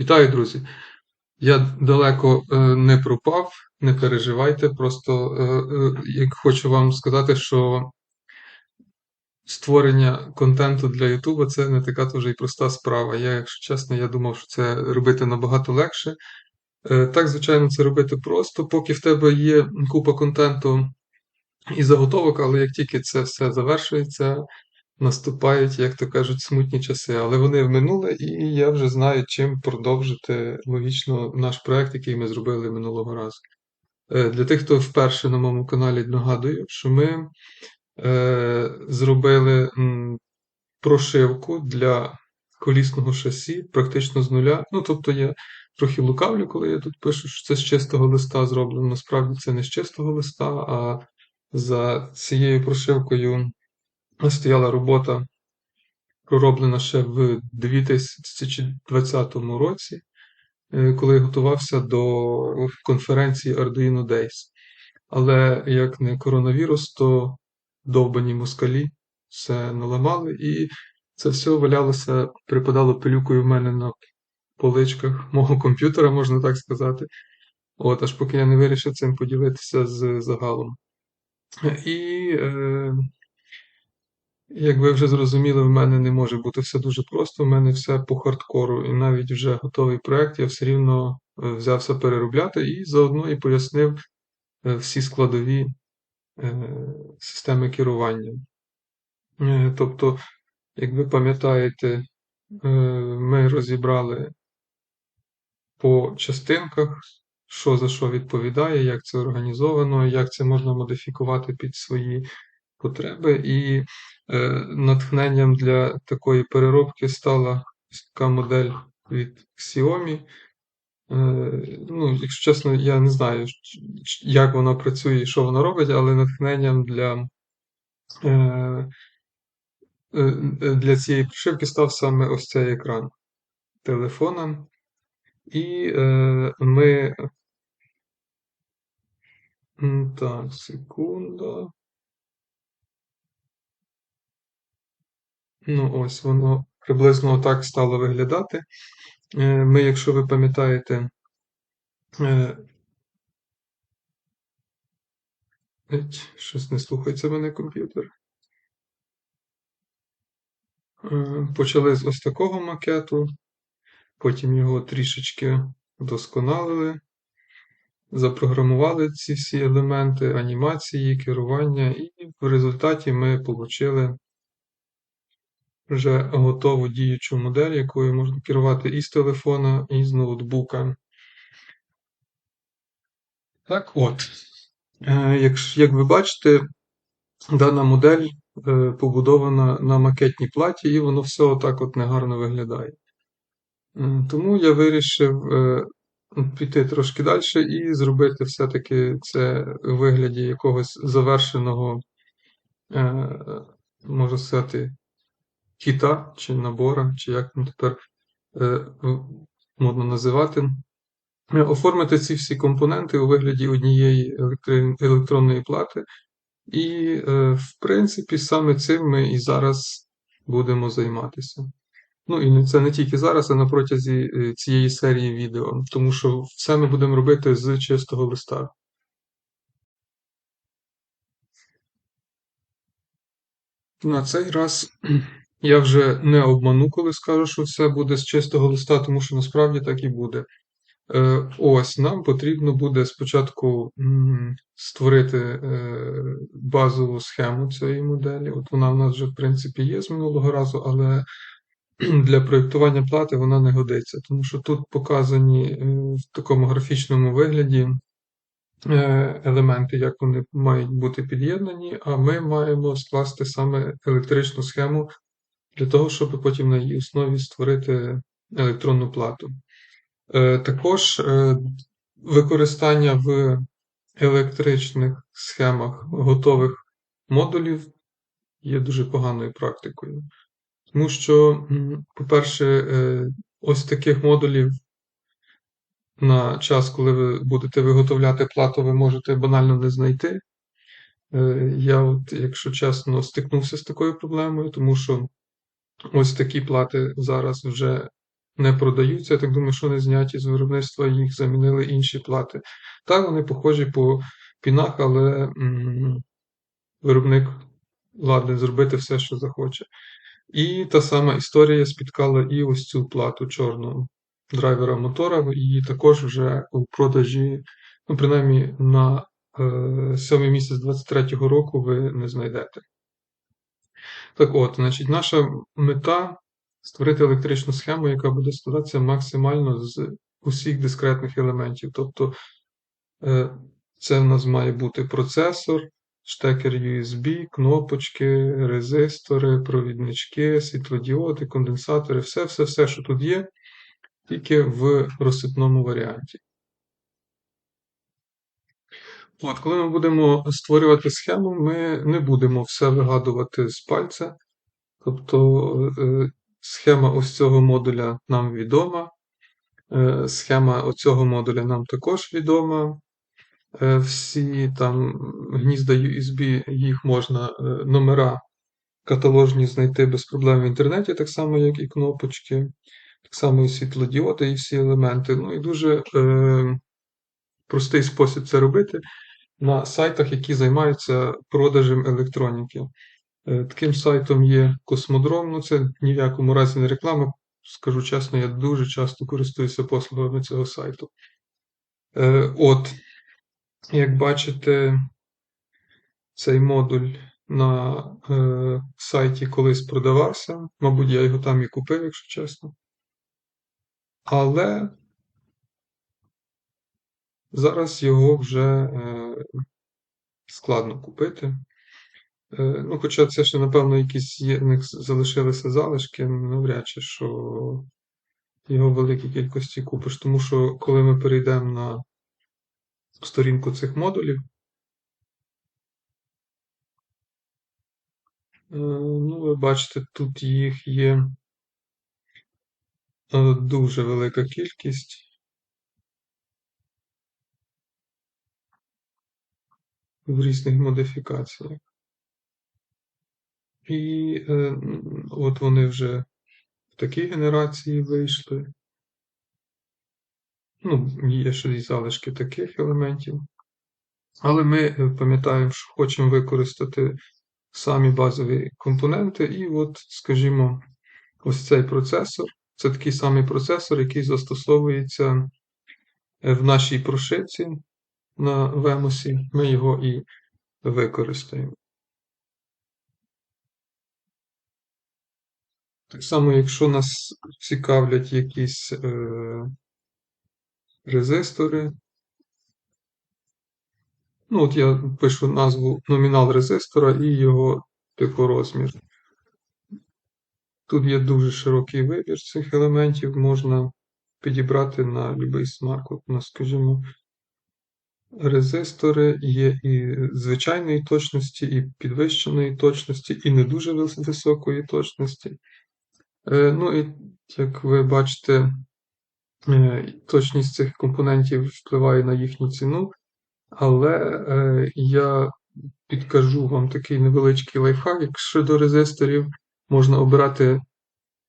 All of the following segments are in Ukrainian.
Вітаю, друзі! Я далеко е, не пропав, не переживайте. Просто е, е, хочу вам сказати, що створення контенту для Ютуба це не така то вже проста справа. Я, якщо чесно, я думав, що це робити набагато легше. Так, звичайно, це робити просто, поки в тебе є купа контенту і заготовок, але як тільки це все завершується, наступають, як то кажуть, смутні часи, але вони в минуле, і я вже знаю, чим продовжити логічно наш проект, який ми зробили минулого разу. Е, для тих, хто вперше на моєму каналі нагадую, що ми е, зробили прошивку для колісного шасі практично з нуля. Ну, тобто я трохи лукавлю, коли я тут пишу, що це з чистого листа зроблено. Насправді це не з чистого листа, а за цією прошивкою стояла робота, пророблена ще в 2020 році, е, коли я готувався до конференції Arduino Days. Але як не коронавірус, то довбані москалі все наламали, і це все валялося, припадало пилюкою в мене на поличках мого комп'ютера, можна так сказати. От, аж поки я не вирішив цим поділитися з загалом. І е, як ви вже зрозуміли, в мене не може бути все дуже просто, в мене все по хардкору, і навіть вже готовий проект я все рівно е, взявся переробляти і заодно і пояснив е, всі складові е, системи керування. Тобто, як ви пам'ятаєте, ми розібрали по частинках, що за що відповідає, як це організовано, як це можна модифікувати під свої потреби. І натхненням для такої переробки стала така модель від Xiaomi. Е, ну, Якщо чесно, я не знаю, як вона працює і що вона робить, але натхненням для е, е, для цієї прошивки став саме ось цей екран телефона. І е, ми. Так, секунда. Ну, ось воно приблизно отак стало виглядати. Е, ми, якщо ви пам'ятаєте, е, щось не слухається мене комп'ютер. Е, почали з ось такого макету, потім його трішечки вдосконалили, запрограмували ці всі елементи анімації, керування, і в результаті ми отримали вже готову діючу модель, якою можна керувати і з телефона, і з ноутбука. Так от, е, як, ви бачите, дана модель е, побудована на макетній платі, і воно все отак от негарно виглядає. Е, тому я вирішив піти трошки далі і зробити все-таки це у вигляді якогось завершеного, можу сказати, кіта чи набора, чи як там тепер е, модно називати. Е, оформити ці всі компоненти у вигляді однієї електронної плати. І, е, в принципі, саме цим ми і зараз будемо займатися. Ну і це не тільки зараз, а на протязі цієї серії відео, тому що все ми будемо робити з чистого листа. На цей раз я вже не обману, коли скажу, що все буде з чистого листа, тому що насправді так і буде. Е, ось нам потрібно буде спочатку створити е, базову схему цієї моделі. От вона в нас вже, в принципі, є з минулого разу, але для проєктування плати вона не годиться, тому що тут показані е, в такому графічному вигляді елементи, як вони мають бути під'єднані, а ми маємо скласти саме електричну схему для того, щоб потім на її основі створити електронну плату. Е, також е, використання в електричних схемах готових модулів є дуже поганою практикою. Тому що, по-перше, е, ось таких модулів на час, коли ви будете виготовляти плату, ви можете банально не знайти. Я, от, якщо чесно, стикнувся з такою проблемою, тому що Ось такі плати зараз вже не продаються. Я так думаю, що не зняті з виробництва, їх замінили інші плати. Так, вони похожі по пінах, але м виробник ладний зробити все, що захоче. І та сама історія спіткала і ось цю плату чорного драйвера мотора, її також вже у продажі, ну, принаймні на е, сьомий місяць 23-го року ви не знайдете. Так от, значить, наша мета створити електричну схему, яка буде складатися максимально з усіх дискретних елементів. Тобто е, це в нас має бути процесор, штекер USB, кнопочки, резистори, провіднички, світлодіоди, конденсатори, все-все-все, що тут є, тільки в розсипному варіанті. От, Коли ми будемо створювати схему, ми не будемо все вигадувати з пальця. Тобто е, схема ось цього модуля нам відома. Е, схема оцього модуля нам також відома. Е, всі там гнізда USB, їх можна номера каталожні знайти без проблем в інтернеті, так само, як і кнопочки, так само і світлодіоди, і всі елементи. Ну і дуже е, простий спосіб це робити на сайтах, які займаються продажем електроніки. Е, таким сайтом є Космодром, ну це ні в якому разі не реклама. Скажу чесно, я дуже часто користуюся послугами цього сайту. Е, от, як бачите, цей модуль на е, сайті колись продавався. Мабуть, я його там і купив, якщо чесно. Але зараз його вже е, складно купити. Е, ну, Хоча це ще, напевно, якісь є, в них залишилися залишки, навряд чи що його в великій кількості купиш. Тому що коли ми перейдемо на сторінку цих модулів, е, ну, ви бачите, тут їх є дуже велика кількість. В різних модифікаціях. І е, от вони вже в такій генерації вийшли. Ну, є ще й залишки таких елементів. Але ми е, пам'ятаємо, що хочемо використати самі базові компоненти. І от, скажімо, ось цей процесор. Це такий самий процесор, який застосовується е, в нашій прошивці на Вемосі. Ми його і використаємо. Так само, якщо нас цікавлять якісь е, резистори, ну от я пишу назву номінал резистора і його типорозмір. Тут є дуже широкий вибір цих елементів, можна підібрати на будь-який смак. От, ну, скажімо, резистори є і звичайної точності, і підвищеної точності, і не дуже високої точності. Е, ну і як ви бачите, е, точність цих компонентів впливає на їхню ціну, але е, я підкажу вам такий невеличкий лайфхак, якщо до резисторів можна обирати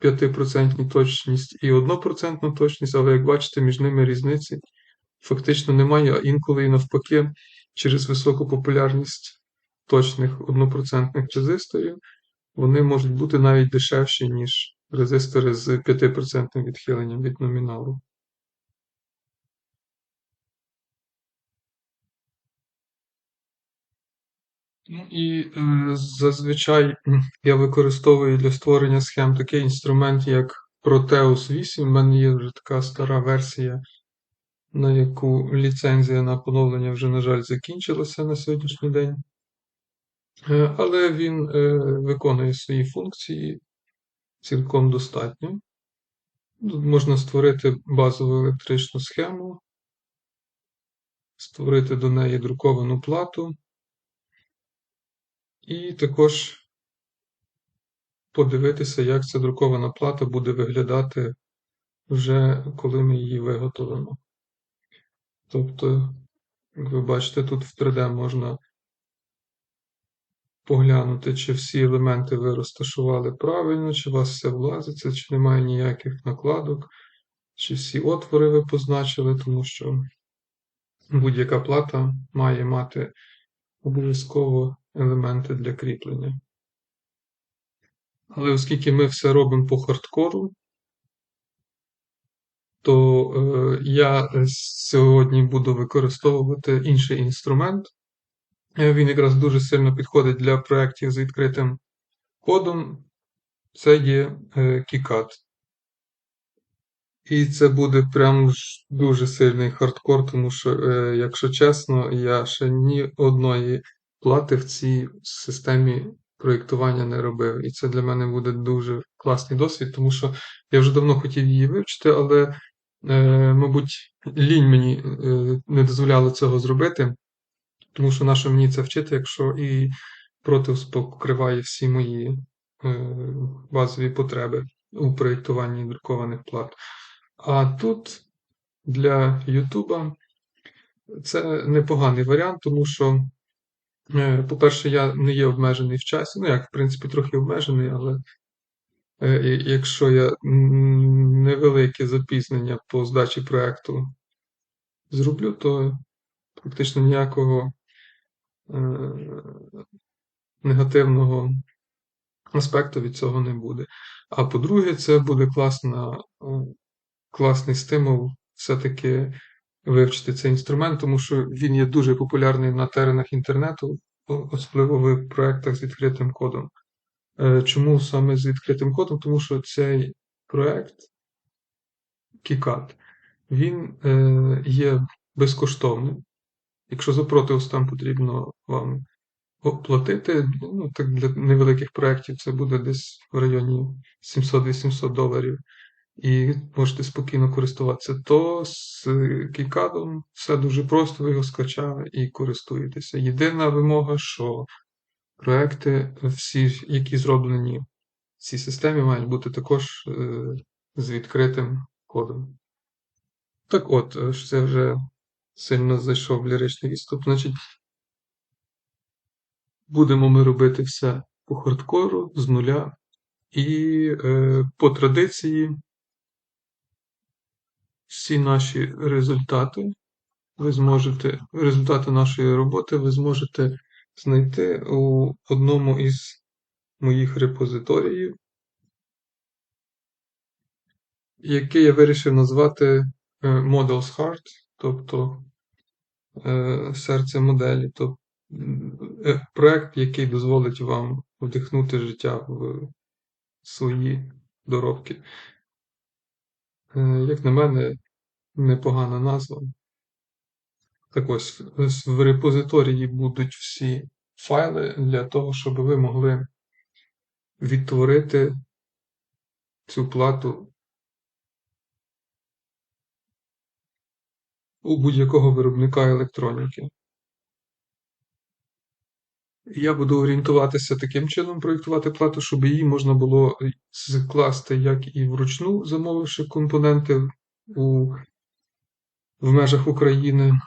5% точність і 1% точність, але як бачите, між ними різниці фактично немає, а інколи і навпаки, через високу популярність точних 1% резисторів, вони можуть бути навіть дешевші, ніж резистори з 5% відхиленням від номіналу. Ну і е, зазвичай я використовую для створення схем такий інструмент, як Proteus 8. У мене є вже така стара версія, на яку ліцензія на поновлення вже, на жаль, закінчилася на сьогоднішній день. Е, але він е, виконує свої функції цілком достатньо. Тут можна створити базову електричну схему, створити до неї друковану плату, і також подивитися, як ця друкована плата буде виглядати вже коли ми її виготовимо. Тобто, як ви бачите, тут в 3D можна поглянути, чи всі елементи ви розташували правильно, чи у вас все влазиться, чи немає ніяких накладок, чи всі отвори ви позначили, тому що будь-яка плата має мати обов'язково елементи для кріплення. Але оскільки ми все робимо по хардкору, то е, я сьогодні буду використовувати інший інструмент. Е, він якраз дуже сильно підходить для проєктів з відкритим кодом. Це є е, KiCad. І це буде прям дуже сильний хардкор, тому що, е, якщо чесно, я ще ні одної плати в цій системі проєктування не робив. І це для мене буде дуже класний досвід, тому що я вже давно хотів її вивчити, але, е, мабуть, лінь мені е, не дозволяла цього зробити, тому що нащо мені це вчити, якщо і Proteus покриває всі мої базові потреби у проєктуванні друкованих плат. А тут для Ютуба це непоганий варіант, тому що, е, по-перше, я не є обмежений в часі. Ну, як, в принципі, трохи обмежений, але е, якщо я невелике запізнення по здачі проєкту зроблю, то практично ніякого е, негативного аспекту від цього не буде. А по-друге, це буде класна класний стимул все-таки вивчити цей інструмент, тому що він є дуже популярний на теренах інтернету, особливо в проєктах з відкритим кодом. Е, чому саме з відкритим кодом? Тому що цей проєкт KiCad, він е, є безкоштовним. Якщо за Proteus там потрібно вам оплатити, ну так для невеликих проєктів це буде десь в районі 700-800 доларів і можете спокійно користуватися, то з кікадом все дуже просто, ви його скачали і користуєтеся. Єдина вимога, що проекти, всі, які зроблені в цій системі, мають бути також е, з відкритим кодом. Так от, е, це вже сильно зайшов в ліричний відступ. Значить, будемо ми робити все по хардкору з нуля. І е, по традиції всі наші результати ви зможете, результати нашої роботи ви зможете знайти у одному із моїх репозиторіїв, який я вирішив назвати е, Models Heart, тобто е, серце моделі, тобто проект, який дозволить вам вдихнути життя в свої доробки. Як на мене, непогана назва. Так ось в репозиторії будуть всі файли для того, щоб ви могли відтворити цю плату у будь-якого виробника електроніки. Я буду орієнтуватися таким чином, проєктувати плату, щоб її можна було скласти як і вручну, замовивши компоненти у, в межах України,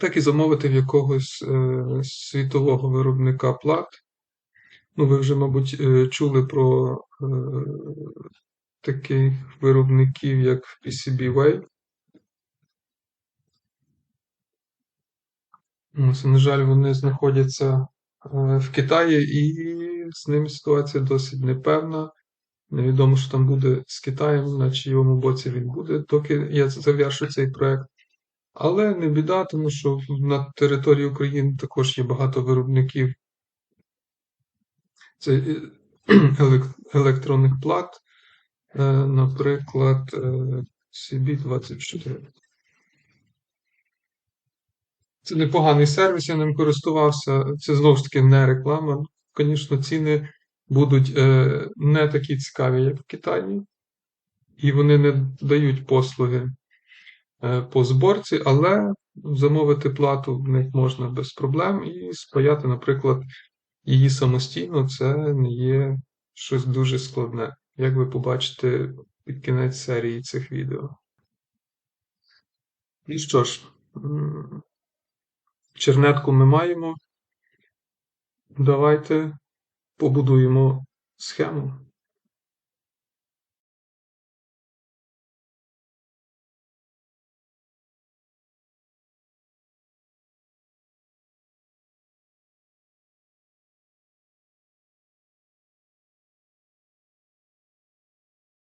так і замовити в якогось е, світового виробника плат. Ну, ви вже, мабуть, е, чули про е, таких виробників, як PCBWay. Ось, на жаль, вони знаходяться в Китаї, і з ними ситуація досить непевна. Невідомо, що там буде з Китаєм, на чийому боці він буде, доки я завершу цей проект. Але не біда, тому що на території України також є багато виробників це е, електронних плат, е, наприклад, CB24. Це непоганий сервіс, я ним користувався. Це знову ж таки не реклама. Звісно, ціни будуть е, не такі цікаві, як в Китаї, і вони не дають послуги е, по зборці, але замовити плату в них можна без проблем і спаяти, наприклад, її самостійно це не є щось дуже складне, як ви побачите під кінець серії цих відео. І що ж. Чернетку ми маємо. давайте побудуємо схему.